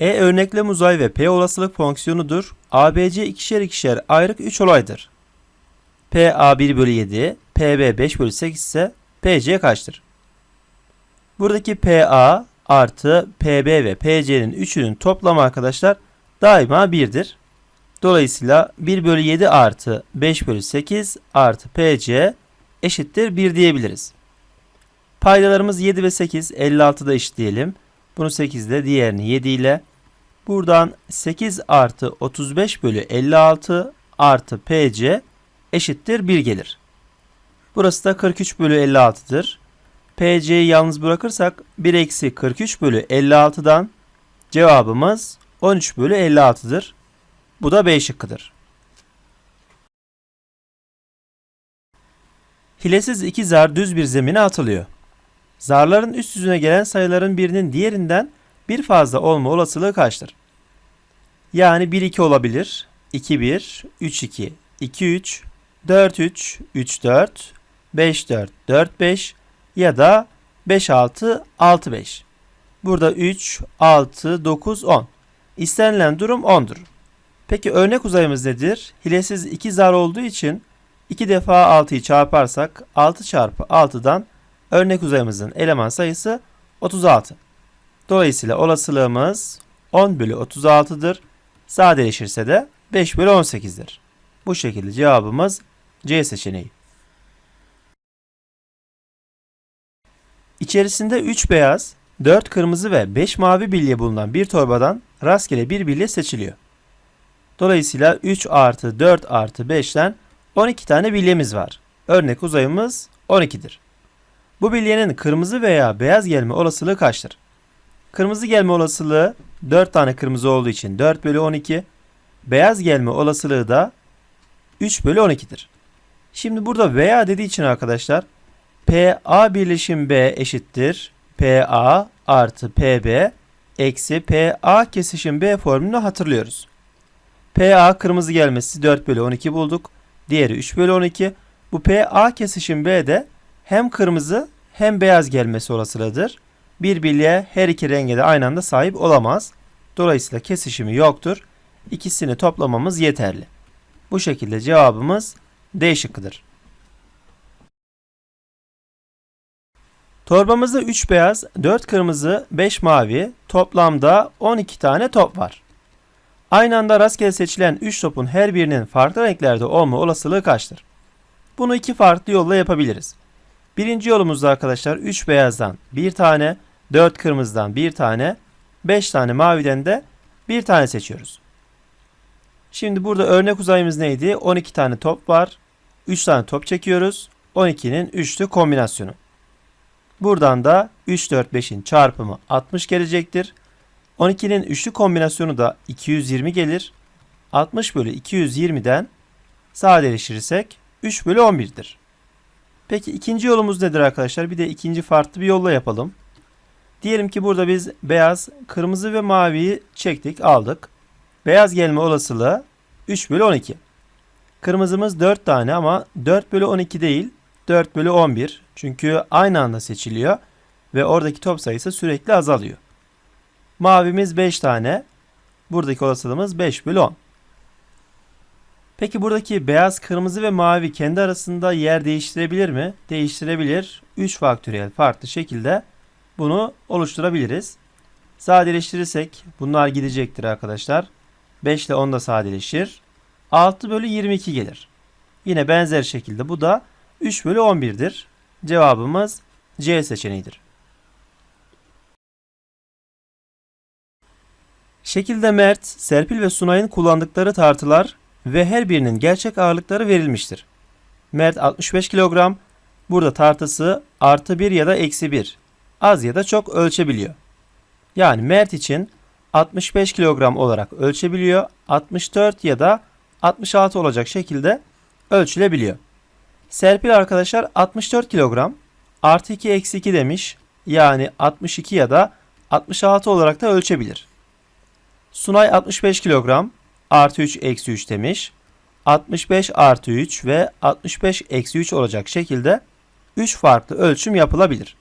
E örneklem uzay ve P olasılık fonksiyonudur. ABC ikişer ikişer ayrık 3 olaydır. PA 1 bölü 7, PB 5 bölü 8 ise PC kaçtır? Buradaki PA artı PB ve PC'nin üçünün toplamı arkadaşlar daima 1'dir. Dolayısıyla 1 bölü 7 artı 5 bölü 8 artı PC eşittir 1 diyebiliriz. Paydalarımız 7 ve 8 56'da eşitleyelim. Bunu 8 ile diğerini 7 ile. Buradan 8 artı 35 bölü 56 artı PC eşittir 1 gelir. Burası da 43 bölü 56'dır. PC'yi yalnız bırakırsak 1 eksi 43 bölü 56'dan cevabımız 13 bölü 56'dır. Bu da B şıkkıdır. Hilesiz iki zar düz bir zemine atılıyor. Zarların üst yüzüne gelen sayıların birinin diğerinden bir fazla olma olasılığı kaçtır? Yani 1-2 olabilir, 2-1, 3-2, 2-3, 4-3, 3-4, 5-4, 4-5 ya da 5-6, 6-5. Burada 3, 6, 9, 10. İstenilen durum 10'dur. Peki örnek uzayımız nedir? Hilesiz 2 zar olduğu için 2 defa 6'yı çarparsak 6 çarpı 6'dan örnek uzayımızın eleman sayısı 36. Dolayısıyla olasılığımız 10 bölü 36'dır. Sadeleşirse de 5 bölü 18'dir. Bu şekilde cevabımız C seçeneği. İçerisinde 3 beyaz, 4 kırmızı ve 5 mavi bilye bulunan bir torbadan rastgele bir bilye seçiliyor. Dolayısıyla 3 artı 4 artı 5'ten 12 tane bilyemiz var. Örnek uzayımız 12'dir. Bu bilyenin kırmızı veya beyaz gelme olasılığı kaçtır? Kırmızı gelme olasılığı 4 tane kırmızı olduğu için 4 bölü 12. Beyaz gelme olasılığı da 3 bölü 12'dir. Şimdi burada veya dediği için arkadaşlar PA birleşim B eşittir. PA artı PB eksi PA kesişim B formülünü hatırlıyoruz. PA kırmızı gelmesi 4 bölü 12 bulduk. Diğeri 3 bölü 12. Bu PA kesişim B'de hem kırmızı hem beyaz gelmesi olasılığıdır. Bir bilye her iki renge de aynı anda sahip olamaz. Dolayısıyla kesişimi yoktur. İkisini toplamamız yeterli. Bu şekilde cevabımız D şıkkıdır. Torbamızda 3 beyaz, 4 kırmızı, 5 mavi, toplamda 12 tane top var. Aynı anda rastgele seçilen 3 topun her birinin farklı renklerde olma olasılığı kaçtır? Bunu iki farklı yolla yapabiliriz. Birinci yolumuzda arkadaşlar 3 beyazdan 1 tane, 4 kırmızıdan 1 tane, 5 tane maviden de 1 tane seçiyoruz. Şimdi burada örnek uzayımız neydi? 12 tane top var. 3 tane top çekiyoruz. 12'nin üçlü kombinasyonu. Buradan da 3, 4, 5'in çarpımı 60 gelecektir. 12'nin üçlü kombinasyonu da 220 gelir. 60 bölü 220'den sadeleştirirsek 3 bölü 11'dir. Peki ikinci yolumuz nedir arkadaşlar? Bir de ikinci farklı bir yolla yapalım. Diyelim ki burada biz beyaz, kırmızı ve maviyi çektik, aldık. Beyaz gelme olasılığı 3 bölü 12. Kırmızımız 4 tane ama 4 bölü 12 değil, 4 bölü 11. Çünkü aynı anda seçiliyor ve oradaki top sayısı sürekli azalıyor. Mavimiz 5 tane. Buradaki olasılığımız 5 bölü 10. Peki buradaki beyaz, kırmızı ve mavi kendi arasında yer değiştirebilir mi? Değiştirebilir. 3 faktöriyel farklı şekilde bunu oluşturabiliriz. Sadeleştirirsek bunlar gidecektir arkadaşlar. 5 ile 10 da sadeleşir. 6 bölü 22 gelir. Yine benzer şekilde bu da 3 bölü 11'dir. Cevabımız C seçeneğidir. Şekilde Mert, Serpil ve Sunay'ın kullandıkları tartılar ve her birinin gerçek ağırlıkları verilmiştir. Mert 65 kilogram, burada tartısı artı 1 ya da eksi 1, az ya da çok ölçebiliyor. Yani Mert için 65 kilogram olarak ölçebiliyor, 64 ya da 66 olacak şekilde ölçülebiliyor. Serpil arkadaşlar 64 kilogram, artı 2 eksi 2 demiş, yani 62 ya da 66 olarak da ölçebilir. Sunay 65 kilogram artı 3 eksi 3 demiş. 65 artı 3 ve 65 eksi 3 olacak şekilde 3 farklı ölçüm yapılabilir.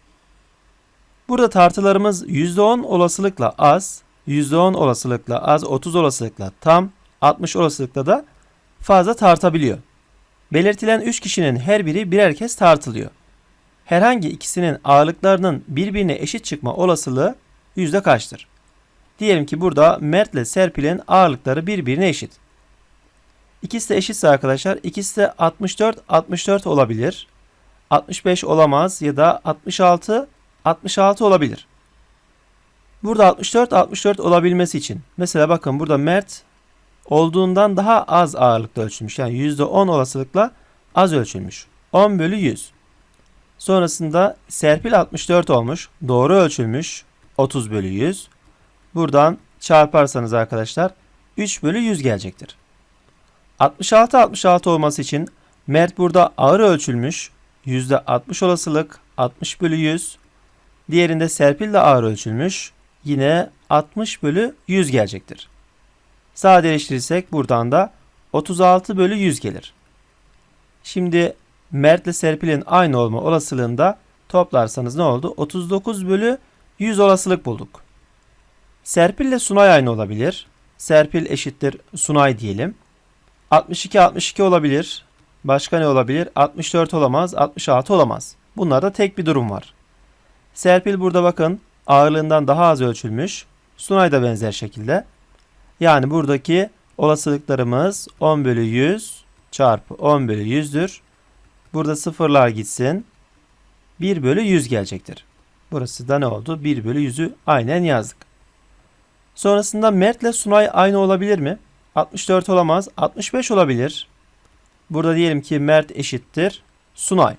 Burada tartılarımız %10 olasılıkla az, %10 olasılıkla az 30 olasılıkla tam 60 olasılıkla da fazla tartabiliyor. Belirtilen 3 kişinin her biri birer kez tartılıyor. Herhangi ikisinin ağırlıklarının birbirine eşit çıkma olasılığı yüzde kaçtır? Diyelim ki burada Mert ile Serpil'in ağırlıkları birbirine eşit. İkisi de eşitse arkadaşlar ikisi de 64 64 olabilir. 65 olamaz ya da 66 66 olabilir. Burada 64 64 olabilmesi için mesela bakın burada Mert olduğundan daha az ağırlıkta ölçülmüş. Yani %10 olasılıkla az ölçülmüş. 10 bölü 100. Sonrasında Serpil 64 olmuş. Doğru ölçülmüş. 30 bölü 100. Buradan çarparsanız arkadaşlar 3 bölü 100 gelecektir. 66 66 olması için Mert burada ağır ölçülmüş. %60 olasılık 60 bölü 100. Diğerinde Serpil de ağır ölçülmüş. Yine 60 bölü 100 gelecektir. Sadeleştirirsek buradan da 36 bölü 100 gelir. Şimdi Mert ile Serpil'in aynı olma olasılığında toplarsanız ne oldu? 39 bölü 100 olasılık bulduk. Serpil ile Sunay aynı olabilir. Serpil eşittir Sunay diyelim. 62 62 olabilir. Başka ne olabilir? 64 olamaz, 66 olamaz. Bunlarda tek bir durum var. Serpil burada bakın ağırlığından daha az ölçülmüş. Sunay da benzer şekilde. Yani buradaki olasılıklarımız 10 bölü 100 çarpı 10 bölü 100'dür. Burada sıfırlar gitsin. 1 bölü 100 gelecektir. Burası da ne oldu? 1 bölü 100'ü aynen yazdık. Sonrasında Mert ile Sunay aynı olabilir mi? 64 olamaz. 65 olabilir. Burada diyelim ki Mert eşittir Sunay.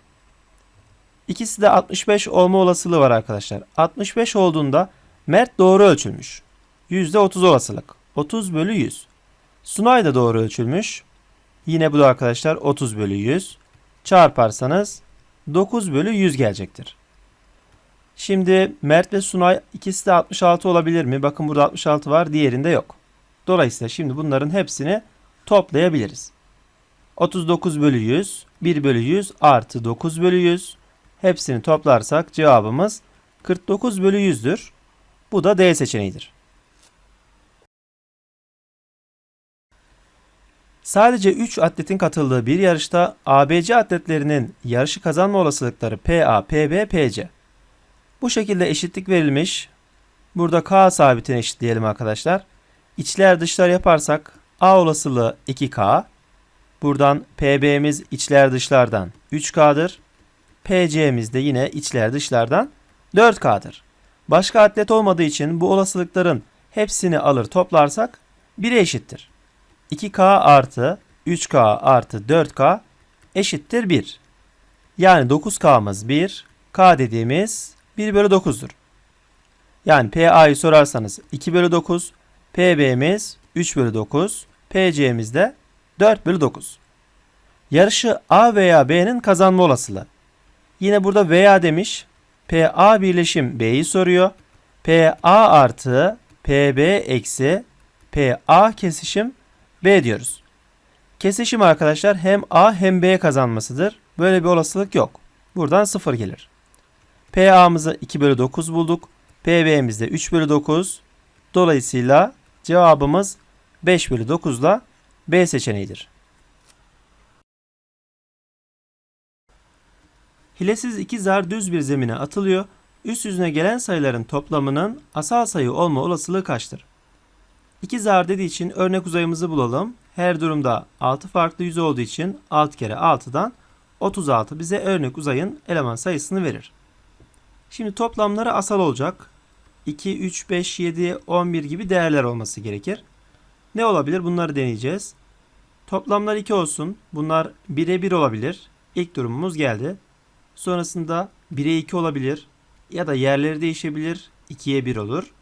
İkisi de 65 olma olasılığı var arkadaşlar. 65 olduğunda Mert doğru ölçülmüş. %30 olasılık. 30 bölü 100. Sunay da doğru ölçülmüş. Yine bu da arkadaşlar 30 bölü 100. Çarparsanız 9 bölü 100 gelecektir. Şimdi Mert ve Sunay ikisi de 66 olabilir mi? Bakın burada 66 var diğerinde yok. Dolayısıyla şimdi bunların hepsini toplayabiliriz. 39 bölü 100, 1 bölü 100 artı 9 bölü 100. Hepsini toplarsak cevabımız 49 bölü 100'dür. Bu da D seçeneğidir. Sadece 3 atletin katıldığı bir yarışta ABC atletlerinin yarışı kazanma olasılıkları PA, PB, PC. Bu şekilde eşitlik verilmiş. Burada K sabitini eşitleyelim arkadaşlar. İçler dışlar yaparsak A olasılığı 2K. Buradan PB'miz içler dışlardan 3K'dır. PC'miz de yine içler dışlardan 4K'dır. Başka atlet olmadığı için bu olasılıkların hepsini alır toplarsak 1'e eşittir. 2K artı 3K artı 4K eşittir 1. Yani 9K'mız 1, K dediğimiz 1 bölü 9'dur. Yani PA'yı sorarsanız 2 bölü 9, PB'miz 3 bölü 9, PC'miz de 4 bölü 9. Yarışı A veya B'nin kazanma olasılığı. Yine burada veya demiş. PA birleşim B'yi soruyor. PA artı PB eksi PA kesişim B diyoruz. Kesişim arkadaşlar hem A hem B kazanmasıdır. Böyle bir olasılık yok. Buradan 0 gelir. PA'mızı 2 bölü 9 bulduk. PB'mizde 3 bölü 9. Dolayısıyla cevabımız 5 bölü 9 ile B seçeneğidir. Hilesiz iki zar düz bir zemine atılıyor. Üst yüzüne gelen sayıların toplamının asal sayı olma olasılığı kaçtır? İki zar dediği için örnek uzayımızı bulalım. Her durumda 6 farklı yüz olduğu için 6 kere 6'dan 36 bize örnek uzayın eleman sayısını verir. Şimdi toplamları asal olacak. 2, 3, 5, 7, 11 gibi değerler olması gerekir. Ne olabilir? Bunları deneyeceğiz. Toplamlar 2 olsun. Bunlar 1'e 1 olabilir. İlk durumumuz geldi. Sonrasında 1'e 2 olabilir. Ya da yerleri değişebilir. 2'ye 1 olur.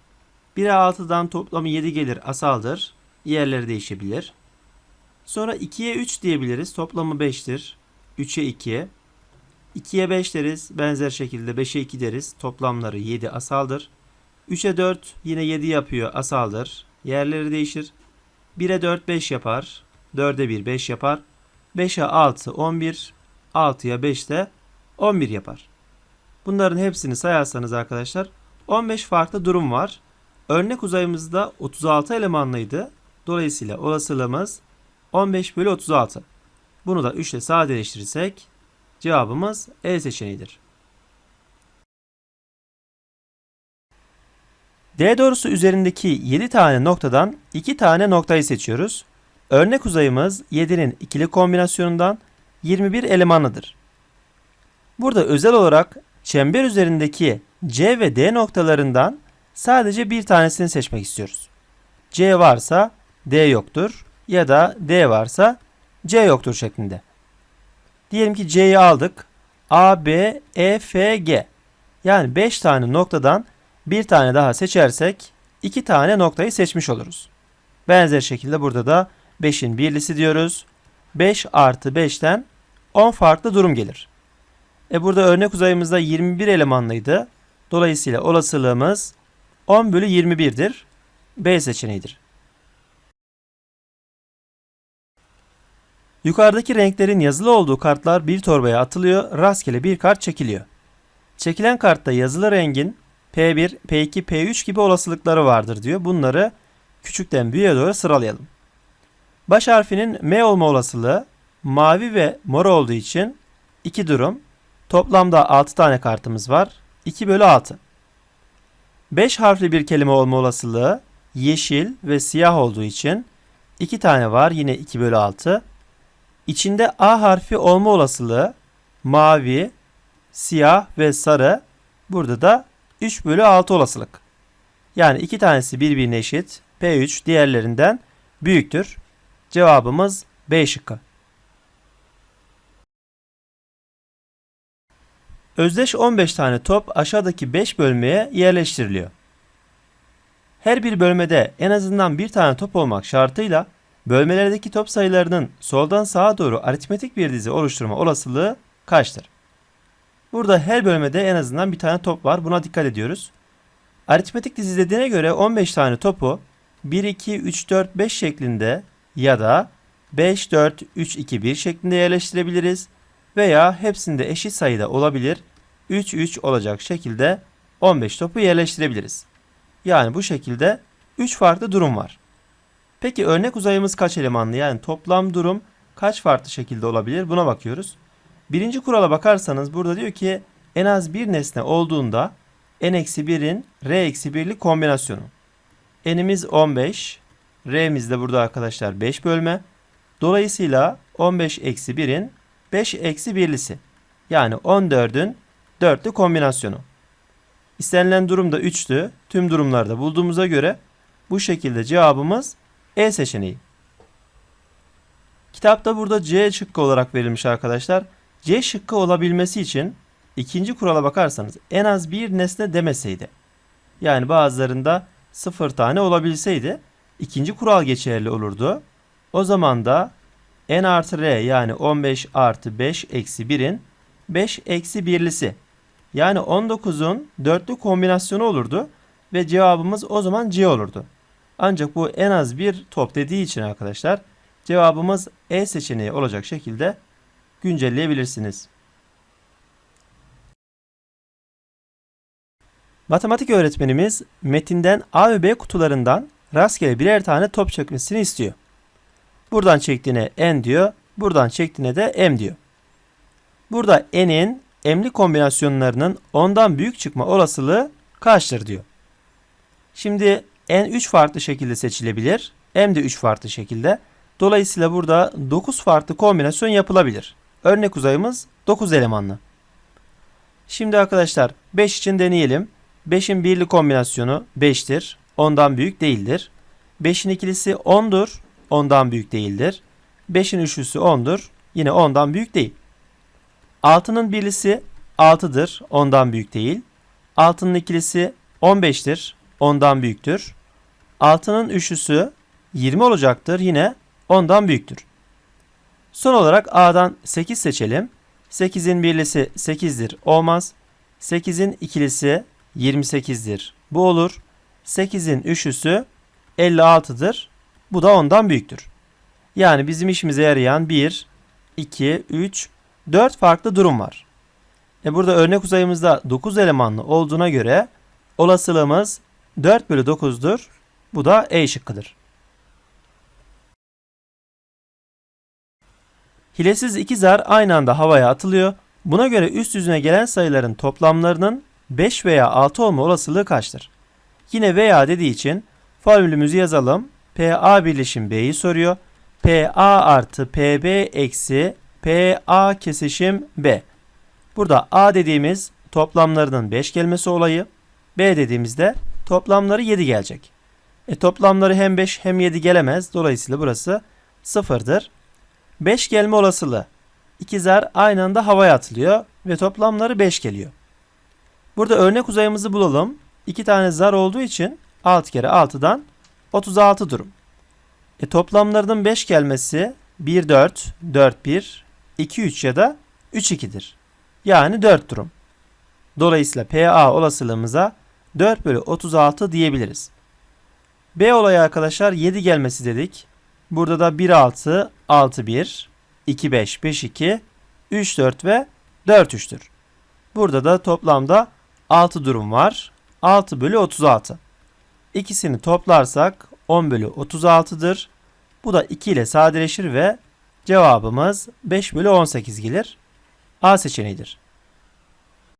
1'e 6'dan toplamı 7 gelir. Asaldır. Yerleri değişebilir. Sonra 2'ye 3 diyebiliriz. Toplamı 5'tir. 3'e 2. 2'ye 5 deriz. Benzer şekilde 5'e 2 deriz. Toplamları 7 asaldır. 3'e 4 yine 7 yapıyor. Asaldır. Yerleri değişir. 1'e 4 5 yapar. 4'e 1 5 yapar. 5'e 6 11. 6'ya 5 de 11 yapar. Bunların hepsini sayarsanız arkadaşlar 15 farklı durum var. Örnek uzayımızda 36 elemanlıydı. Dolayısıyla olasılığımız 15 bölü 36. Bunu da 3 ile sadeleştirirsek cevabımız E seçeneğidir. D doğrusu üzerindeki 7 tane noktadan 2 tane noktayı seçiyoruz. Örnek uzayımız 7'nin ikili kombinasyonundan 21 elemanlıdır. Burada özel olarak çember üzerindeki C ve D noktalarından sadece bir tanesini seçmek istiyoruz. C varsa D yoktur ya da D varsa C yoktur şeklinde. Diyelim ki C'yi aldık. A, B, E, F, G. Yani 5 tane noktadan bir tane daha seçersek 2 tane noktayı seçmiş oluruz. Benzer şekilde burada da 5'in birlisi diyoruz. 5 artı 5'ten 10 farklı durum gelir. E burada örnek uzayımızda 21 elemanlıydı. Dolayısıyla olasılığımız 10 bölü 21'dir. B seçeneğidir. Yukarıdaki renklerin yazılı olduğu kartlar bir torbaya atılıyor, rastgele bir kart çekiliyor. Çekilen kartta yazılı rengin P1, P2, P3 gibi olasılıkları vardır diyor. Bunları küçükten büyüğe doğru sıralayalım. Baş harfinin M olma olasılığı mavi ve mor olduğu için 2 durum. Toplamda 6 tane kartımız var. 2 bölü 6. 5 harfli bir kelime olma olasılığı yeşil ve siyah olduğu için 2 tane var. Yine 2 bölü 6. İçinde A harfi olma olasılığı mavi, siyah ve sarı. Burada da 3 bölü 6 olasılık. Yani iki tanesi birbirine eşit. P3 diğerlerinden büyüktür. Cevabımız B şıkkı. Özdeş 15 tane top aşağıdaki 5 bölmeye yerleştiriliyor. Her bir bölmede en azından bir tane top olmak şartıyla bölmelerdeki top sayılarının soldan sağa doğru aritmetik bir dizi oluşturma olasılığı kaçtır? Burada her bölmede en azından bir tane top var. Buna dikkat ediyoruz. Aritmetik dizi dediğine göre 15 tane topu 1, 2, 3, 4, 5 şeklinde ya da 5, 4, 3, 2, 1 şeklinde yerleştirebiliriz. Veya hepsinde eşit sayıda olabilir. 3, 3 olacak şekilde 15 topu yerleştirebiliriz. Yani bu şekilde 3 farklı durum var. Peki örnek uzayımız kaç elemanlı? Yani toplam durum kaç farklı şekilde olabilir? Buna bakıyoruz. Birinci kurala bakarsanız burada diyor ki en az bir nesne olduğunda n-1'in r-1'lik kombinasyonu. n'imiz 15, r'miz de burada arkadaşlar 5 bölme. Dolayısıyla 15 eksi 1'in 5 eksi 1'lisi. Yani 14'ün 4'lü kombinasyonu. İstenilen durum da 3'tü. Tüm durumlarda bulduğumuza göre bu şekilde cevabımız E seçeneği. Kitapta burada C şıkkı olarak verilmiş arkadaşlar. C şıkkı olabilmesi için ikinci kurala bakarsanız en az bir nesne demeseydi. Yani bazılarında sıfır tane olabilseydi ikinci kural geçerli olurdu. O zaman da n artı r yani 15 artı 5 eksi 1'in 5 eksi 1'lisi yani 19'un dörtlü kombinasyonu olurdu ve cevabımız o zaman C olurdu. Ancak bu en az bir top dediği için arkadaşlar cevabımız E seçeneği olacak şekilde güncelleyebilirsiniz. Matematik öğretmenimiz metinden A ve B kutularından rastgele birer tane top çekmesini istiyor. Buradan çektiğine n diyor, buradan çektiğine de m diyor. Burada n'in m'li kombinasyonlarının ondan büyük çıkma olasılığı kaçtır diyor. Şimdi n 3 farklı şekilde seçilebilir, m de 3 farklı şekilde. Dolayısıyla burada 9 farklı kombinasyon yapılabilir. Örnek uzayımız 9 elemanlı. Şimdi arkadaşlar 5 için deneyelim. 5'in birli kombinasyonu 5'tir. Ondan büyük değildir. 5'in ikilisi 10'dur. Ondan büyük değildir. 5'in üçlüsü 10'dur. Yine ondan büyük değil. 6'nın birlisi 6'dır. Ondan büyük değil. 6'nın ikilisi 15'tir. Ondan büyüktür. 6'nın üçlüsü 20 olacaktır. Yine ondan büyüktür. Son olarak A'dan 8 seçelim. 8'in birlisi 8'dir. Olmaz. 8'in ikilisi 28'dir. Bu olur. 8'in üçlüsü 56'dır. Bu da ondan büyüktür. Yani bizim işimize yarayan 1, 2, 3, 4 farklı durum var. E burada örnek uzayımızda 9 elemanlı olduğuna göre olasılığımız 4 bölü 9'dur. Bu da E şıkkıdır. Hilesiz iki zar aynı anda havaya atılıyor. Buna göre üst yüzüne gelen sayıların toplamlarının 5 veya 6 olma olasılığı kaçtır? Yine veya dediği için formülümüzü yazalım. PA birleşim B'yi soruyor. PA artı PB eksi PA kesişim B. Burada A dediğimiz toplamlarının 5 gelmesi olayı. B dediğimizde toplamları 7 gelecek. E toplamları hem 5 hem 7 gelemez. Dolayısıyla burası 0'dır. 5 gelme olasılığı. İki zar aynı anda havaya atılıyor ve toplamları 5 geliyor. Burada örnek uzayımızı bulalım. 2 tane zar olduğu için 6 kere 6'dan 36 durum. E toplamlarının 5 gelmesi 1 4, 4 1, 2 3 ya da 3 2'dir. Yani 4 durum. Dolayısıyla PA olasılığımıza 4 bölü 36 diyebiliriz. B olayı arkadaşlar 7 gelmesi dedik. Burada da 1 6, 6 1, 2 5, 5 2, 3 4 ve 4 3'tür. Burada da toplamda 6 durum var. 6 bölü 36. İkisini toplarsak 10 bölü 36'dır. Bu da 2 ile sadeleşir ve cevabımız 5 bölü 18 gelir. A seçeneğidir.